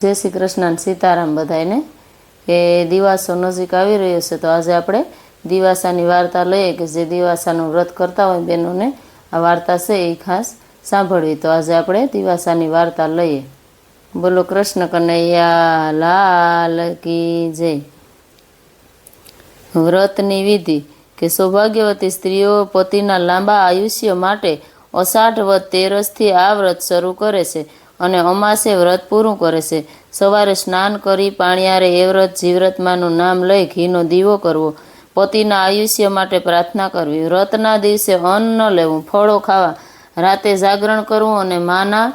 જય શ્રી કૃષ્ણ સીતારામ બધાને કે દિવાસો નજીક આવી રહ્યો છે, તો આજે આપણે દિવાસાની વાર્તા લઈએ કે જે દિવાસાનું વ્રત કરતા હોય બહેનોને આ વાર્તા છે એ ખાસ સાંભળવી. તો આજે આપણે દિવાસાની વાર્તા લઈએ. બોલો કૃષ્ણ કનૈયા, લાલ કી જય. વ્રતની વિધિ કે સૌભાગ્યવતી સ્ત્રીઓ પતિના લાંબા આયુષ્ય માટે અષાઢ વત તેરસથી આ વ્રત શરૂ કરે છે. અને અમાસે વ્રત પૂરું કરે છે. સવારે સ્નાન કરી પાણિયારે એ વ્રત જીવ્રતમાનું નામ લઈ ઘીનો દીવો કરવો. પતિના આયુષ્ય માટે પ્રાર્થના કરવી. વ્રતના દિવસે અન્ન ન લેવું, ફળો ખાવા, રાતે જાગરણ કરવું અને માના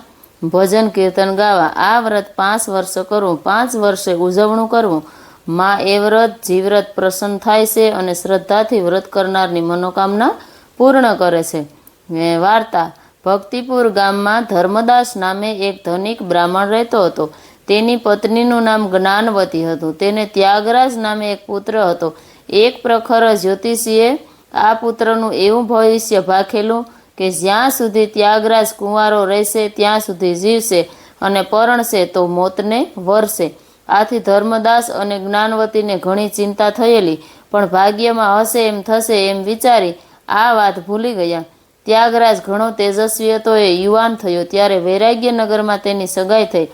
ભજન કીર્તન ગાવા. આ વ્રત પાંચ વર્ષ કરવું, પાંચ વર્ષે ઉજવણું કરવું. મા એ વ્રત જીવ્રત પ્રસન્ન થાય છે અને શ્રદ્ધાથી વ્રત કરનારની મનોકામના પૂર્ણ કરે છે. વાર્તા ભક્તિપુર ગામમાં ધર્મદાસ નામે એક ધનિક બ્રાહ્મણ રહેતો હતો. તેની પત્નીનું નામ જ્ઞાનવતી હતું. તેને ત્યાગરાજ નામે એક પુત્ર હતો. એક પ્રખર જ્યોતિષીએ આ પુત્રનું એવું ભવિષ્ય ભાખેલું કે જ્યાં સુધી ત્યાગરાજ કુંવારો રહેશે, ત્યાં સુધી જીવશે અને પરણશે તો મોતને વરશે. આથી ધર્મદાસ અને જ્ઞાનવતીને ઘણી ચિંતા થયેલી, પણ ભાગ્યમાં હશે એમ થશે એમ વિચારી આ વાત ભૂલી ગયા. ત્યાગરાજ ઘણો તેજસ્વી હતો, એ યુવાન થયો. ત્યારે વૈરાગ્યનગરમાં તેની સગાઈ થઈ.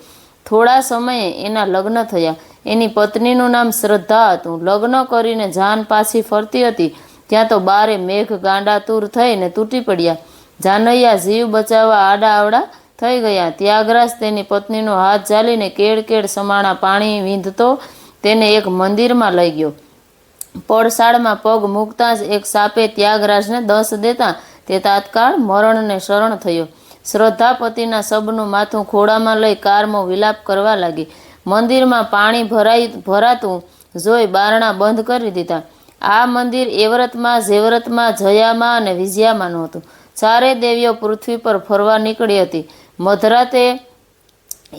થોડા સમયે એના લગ્ન થયા. એની પત્નીનું નામ શ્રદ્ધા હતું. લગ્ન કરીને જાન પાછી ફરતી હતી. ત્યાં તો બારે મેઘ ગાંડાતુર થઈને તૂટી પડ્યા. જાનૈયા જીવ બચાવવા આડા આવડા થઈ ગયા. ત્યાગરાજ તેની પત્નીનો હાથ ઝાલીને કેડ કેડ સમાણા પાણી વીંધતો તેને એક મંદિરમાં લઈ ગયો. પડસાળમાં પગ મૂકતા જ એક સાપે ત્યાગરાજને દસ દેતા તે તાત્કાળ મરણને શરણ થયો. શ્રદ્ધાપતિના શબનું માથું ખોળામાં લઈ કારમો વિલાપ કરવા લાગી. મંદિરમાં પાણી ભરાઈ, ભરાતું જોઈ બારણા બંધ કરી દીધા. આ મંદિર એવરતમાં, ઝેવરતમાં, જયામાં અને વિજયામાંનું હતું ચારે દેવીઓ પૃથ્વી પર ફરવા નીકળી હતી. મધરાતે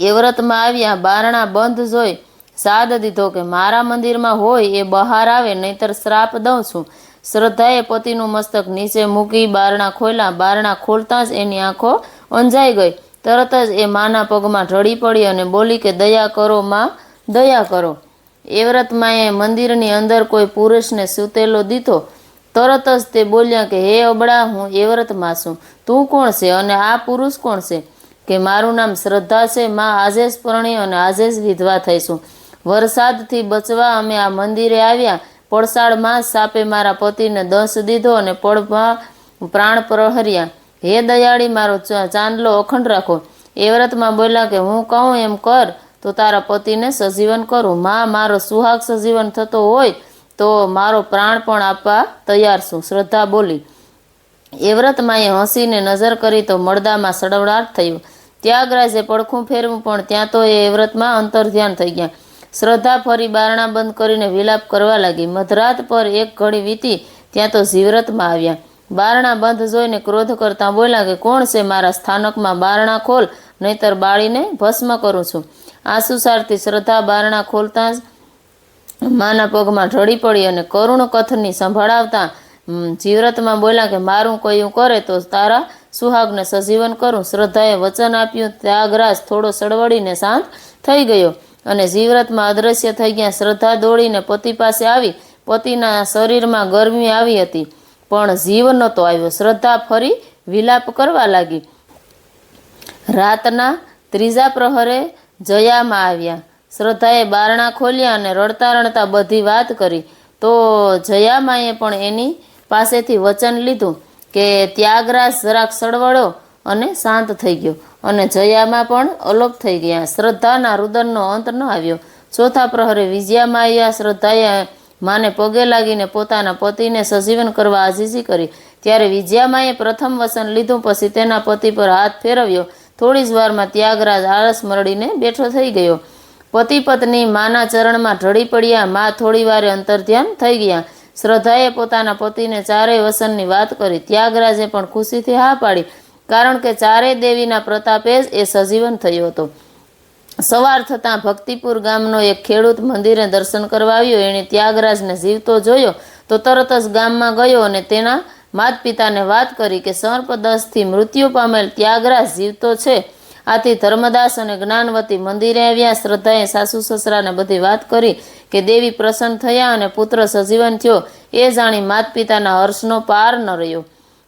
એવરતમાં આવ્યા, બારણા બંધ જોઈ સાદ દીધો કે મારા મંદિરમાં હોય એ બહાર આવે, નહીતર શ્રાપ દઉં છું. શ્રદ્ધાએ પતિનું મસ્તક નીચે મૂકી બારણા ખોલ્યા. બારણા ખોલતા જ એની આંખો અંજાઈ ગઈ. તરત જ એ માના પગમાં ઢળી પડી અને બોલી કે, દયા કરો માં, દયા કરો. એવ્રત માએ મંદિરની અંદર કોઈ પુરુષને સૂતેલો દીધો. તરત જ તે બોલ્યા કે, હે અબડા, હું એવ્રતમાં છું. તું કોણ છે અને આ પુરુષ કોણ છે? કે મારું નામ શ્રદ્ધા છે? માં આજે જ પરણી અને આજે જ વિધવા થઈશું. વરસાદથી બચવા અમે આ મંદિરે આવ્યા. પડસાળમાં સાપે મારા પતિને દંશ દીધો અને પડમાં પ્રાણ પ્રહર્યા. હે દયાળી, મારો ચાંદલો અખંડ રાખો. એ વ્રતમાં બોલ્યા કે, હું કહું એમ કર, તો તારા પતિને સજીવન કરું. માં, મારો સુહાગ સજીવન થતો હોય, તો મારો પ્રાણ પણ આપવા તૈયાર છું. શ્રદ્ધા બોલી. એ વ્રતમાં એ હસીને નજર કરી તો મળદામાં સડવડાટ થયું. ત્યાગરાજે પડખું ફેરવું પણ ત્યાં તો એ વ્રતમાં અંતર ધ્યાન થઈ ગયા. શ્રદ્ધા ફરી બારણા બંધ કરીને વિલાપ કરવા લાગી. મધરાત પર એક ઘડી વીતી, ત્યાં તો ઝીવરતમાં આવ્યા. બારણા બંધ જોઈને ક્રોધ કરતા બોલ્યા કે, કોણ છે મારા સ્થાનકમાં બારણા ખોલ, નહીતર બાળીને ભસ્મ કરું છું. આસુસારથી શ્રદ્ધા બારણા ખોલતા જ માના પગમાં ઢળી પડી અને કરુણ કથની સંભળાવતા જીવરતમાં બોલ્યા કે, મારું કયું કરે તો તારા સુહાગને સજીવન કરું. શ્રદ્ધાએ વચન આપ્યું, ત્યાગરાજ થોડો સળવળીને શાંત થઈ ગયો. અને જીવ્રતમાં અદ્રશ્ય થઈ ગયા. શ્રદ્ધા દોડીને પતિ પાસે આવી. પતિના શરીરમાં ગરમી આવી હતી, પણ જીવ નહોતો આવ્યો. શ્રદ્ધા ફરી વિલાપ કરવા લાગી. રાતના ત્રીજા પ્રહરે જયામાં આવ્યા. શ્રદ્ધાએ બારણા ખોલ્યા અને રડતા રડતા બધી વાત કરી. તો જયામાએ પણ એની પાસેથી વચન લીધું કે, ત્યાગરાજ, જરાક સળવળો અને શાંત થઈ ગયો. અને જયામાં પણ અલગ થઈ ગયા. શ્રદ્ધાના રુદનનો અંત ન આવ્યો. ચોથા પ્રહરે વિજયામાં આવ્યા શ્રદ્ધાએ માને પગે લાગીને પોતાના પતિને સજીવન કરવા આજીજી કરી. ત્યારે વિજયામાએ પ્રથમ વસન લીધું પછી તેના પતિ પર હાથ ફેરવ્યો. થોડી જ વારમાં ત્યાગરાજ આળસ મરડીને બેઠો થઈ ગયો. પતિ પત્ની માના ચરણમાં ઢળી પડ્યા. મા થોડી વારે અંતરધ્યાન થઈ ગયા. શ્રદ્ધાએ પોતાના પતિને ચારેય વસનની વાત કરી. ત્યાગરાજે પણ ખુશીથી હા પાડી. કારણ કે ચારેય દેવીના પ્રતાપે જ એ સજીવન થયો હતો. સવાર થતાં ભક્તિપુર ગામનો એક ખેડૂત મંદિરે દર્શન કરવા આવ્યો. એણે ત્યાગરાજને જીવતો જોયો તો તરત જ ગામમાં ગયો અને તેના માત પિતાને વાત કરી કે સર્પદસથી મૃત્યુ પામેલ ત્યાગરાજ જીવતો છે. આથી ધર્મદાસ અને જ્ઞાનવતી મંદિરે આવ્યા. શ્રદ્ધાએ સાસુ સસરાને બધી વાત કરી કે દેવી પ્રસન્ન થયા અને પુત્ર સજીવન થયો. એ જાણી માત પિતાના હર્ષનો પાર ન રહ્યો.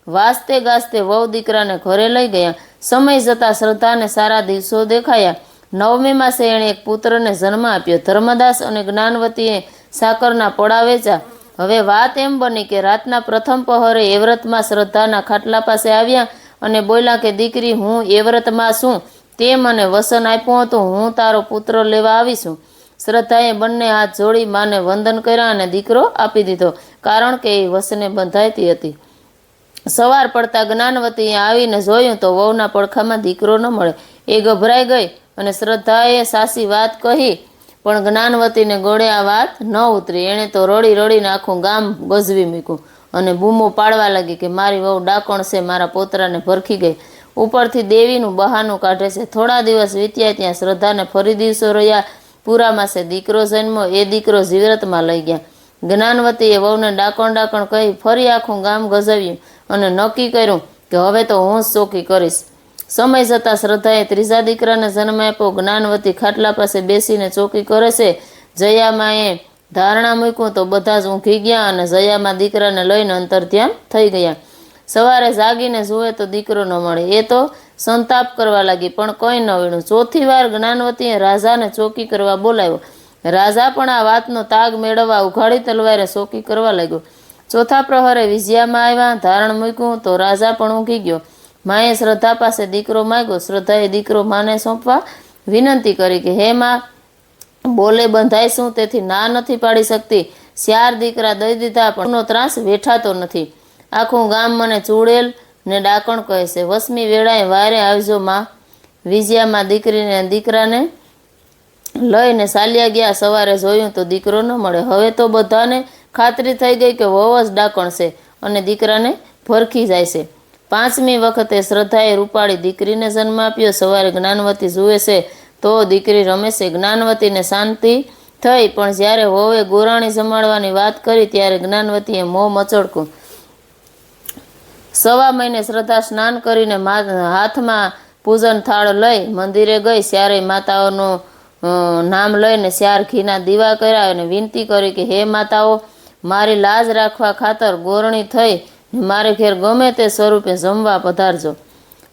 વાસ્તે ગાસ્તે વહુ દીકરાને ઘરે લઈ ગયા. સમય જતાં શ્રદ્ધાને સારા દિવસો દેખાયા. નવમી માસે એણે એક પુત્રને જન્મ આપ્યો. ધર્મદાસ અને જ્ઞાનવતીએ સાકરના પોળા વેચા હવે વાત એમ બની કે રાતના પ્રથમ પહોરે એવ્રતમાં શ્રદ્ધાના ખાટલા પાસે આવ્યા અને બોલ્યા કે, દીકરી, હું એવ્રતમાં છું. તે મને વસન આપ્યું હતું. હું તારો પુત્ર લેવા આવીશું. શ્રદ્ધાએ બંને હાથ જોડી માને વંદન કર્યા અને દીકરો આપી દીધો, કારણ કે એ વસને બંધાઈતી હતી. સવાર પડતા જ્ઞાનવતીએ આવીને જોયું તો વહુના પડખામાં દીકરો ન મળે એ ગભરાઈ ગઈ અને શ્રદ્ધાએ સાસી વાત કહી, પણ જ્ઞાનવતીને ગળે આ વાત ન ઉતરી. એણે તો રડી રડીને આખું ગામ ગજવી મૂક્યું અને બૂમો પાડવા લાગી કે મારી વહુ ડાકણ છે, મારા પોતરાને ભરખી ગઈ. ઉપરથી દેવીનું બહાનું કાઢે છે. થોડા દિવસ વીત્યા ત્યાં શ્રદ્ધાને ફરી દિવસો રહ્યા. પૂરામાં છે, દીકરો જન્મો, એ દીકરો જીવરતમાં લઈ ગયા. જ્ઞાનવતીએ વહુને ડાકણ ડાકણ કહી ફરી આખું ગામ ગજવ્યું. અને નક્કી કર્યું કે હવે તો હું જ ચોકી કરીશ. સમય જતાં શ્રદ્ધાએ ત્રીજા દીકરાને જન્મ આપ્યો. જ્ઞાનવતી ખાટલા પાસે બેસીને ચોકી કરે છે. જયામાએ ધારણા મૂક્યું તો બધા જ ઊંઘી ગયા અને જયામાં દીકરાને લઈને અંતર ધ્યાન થઈ ગયા. સવારે જાગીને જુએ તો દીકરો ન મળે. એ તો સંતાપ કરવા લાગી, પણ કંઈ ન વીણું ચોથી વાર જ્ઞાનવતીએ રાજાને ચોકી કરવા બોલાવ્યો. રાજા પણ આ વાતનો તાગ મેળવવા ઉઘાડી તલવારે ચોકી કરવા લાગ્યો. ચોથા પ્રહરે વિજયામાં આવ્યા, ધારણ મૂક્યું તો રાજા પણ ઊંઘી ગયો. માએ શ્રદ્ધા પાસે દીકરો માગ્યો. શ્રદ્ધાએ દીકરો માને સોંપવા વિનંતી કરી કે, હે માં, બોલે બંધાય તેથી ના નથી પાડી શકતી. ચાર દીકરા દઈ દીધા, પણ ત્રાસ વેઠાતો નથી. આખું ગામ મને ચૂડેલ ને ડાકણ કહે છે. વસમી વેળાએ વારે આવજો, માં. વિજયામાં દીકરીને દીકરાને લઈને ચાલ્યા ગયા. સવારે જોયું તો દીકરો ન મળે. હવે તો બધાને ખાતરી થઈ ગઈ કે વવસ ડાકણ છે અને દીકરાને ભરખી જાય છે. પાંચમી વખતે શ્રદ્ધાએ રૂપાળી દીકરીને જન્મ આપ્યો. સવારે જ્ઞાનવતી જુએ છે તો દીકરી રમેશે જ્ઞાનવતીને શાંતિ થઈ, પણ જ્યારે વહુએ ગોરાણી જમાડવાની વાત કરી ત્યારે જ્ઞાનવતીએ મોં મચડકું સવા મહિને શ્રદ્ધા સ્નાન કરીને હાથમાં પૂજન થાળ લઈ મંદિરે ગઈ. ત્યારે માતાઓનું નામ લઈને શ્યાર ઘીના દીવા કર્યા અને વિનંતી કરી કે, હે માતાઓ મારી લાજ રાખવા ખાતર ગોરણી થઈ મારે ઘેર ગમે તે સ્વરૂપે જમવા પધારજો.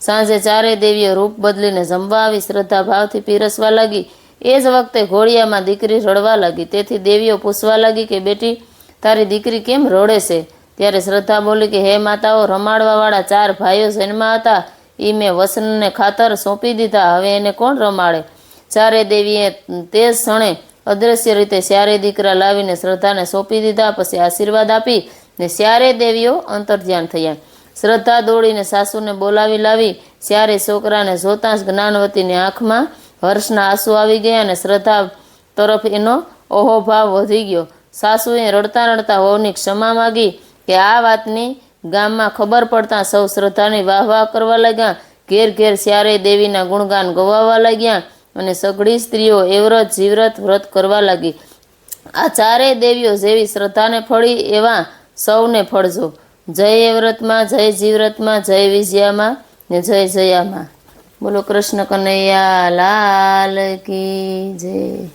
સાંજે ચારે દેવીઓ રૂપ બદલીને જમવા આવી શ્રદ્ધા ભાવથી પીરસવા લાગી. એ જ વખતે ઘોડિયામાં દીકરી રડવા લાગી. તેથી દેવીઓ પૂછવા લાગી કે, બેટી, તારી દીકરી કેમ રડે છે? ત્યારે શ્રદ્ધા બોલી કે, હે માતાઓ, રમાડવાવાળા ચાર ભાઈઓ જન્મા હતા. એ મેં વસનને ખાતર સોંપી દીધા. હવે એને કોણ રમાડે? ચારે દેવીએ તે ક્ષણે અદ્રશ્ય રીતે શ્યારે દીકરા લાવીને શ્રદ્ધાને સોંપી દીધા, પછી આશીર્વાદ આપી ને શ્યારે દેવીઓ અંતર્ધ્યાન થયા. શ્રદ્ધા દોડીને સાસુને બોલાવી લાવી. ચારે છોકરાને જોતાં જ જ્ઞાનવતીની આંખમાં હર્ષના આંસુ આવી ગયા અને શ્રદ્ધા તરફ એનો ઓહોભાવ વધી ગયો. સાસુએ રડતા રડતા હોવની ક્ષમા માગી કે આ વાતની ગામમાં ખબર પડતા સૌ શ્રદ્ધાની વાહ વાહ કરવા લાગ્યા. ઘેર ઘેર શ્યારે દેવીના ગુણગાન ગવાવા લાગ્યા. અને સઘળી સ્ત્રીઓ એવ્રત જીવ્રત વ્રત કરવા લાગી. આ ચારેય દેવીઓ જેવી શ્રદ્ધાને ફળી એવા સૌને ફળજો. જય એવ્રતમાં, જય જીવ્રતમાં, જય વિજયામાં ને જય જયામાં. બોલો કૃષ્ણ કનૈયા, લાલ કી જય.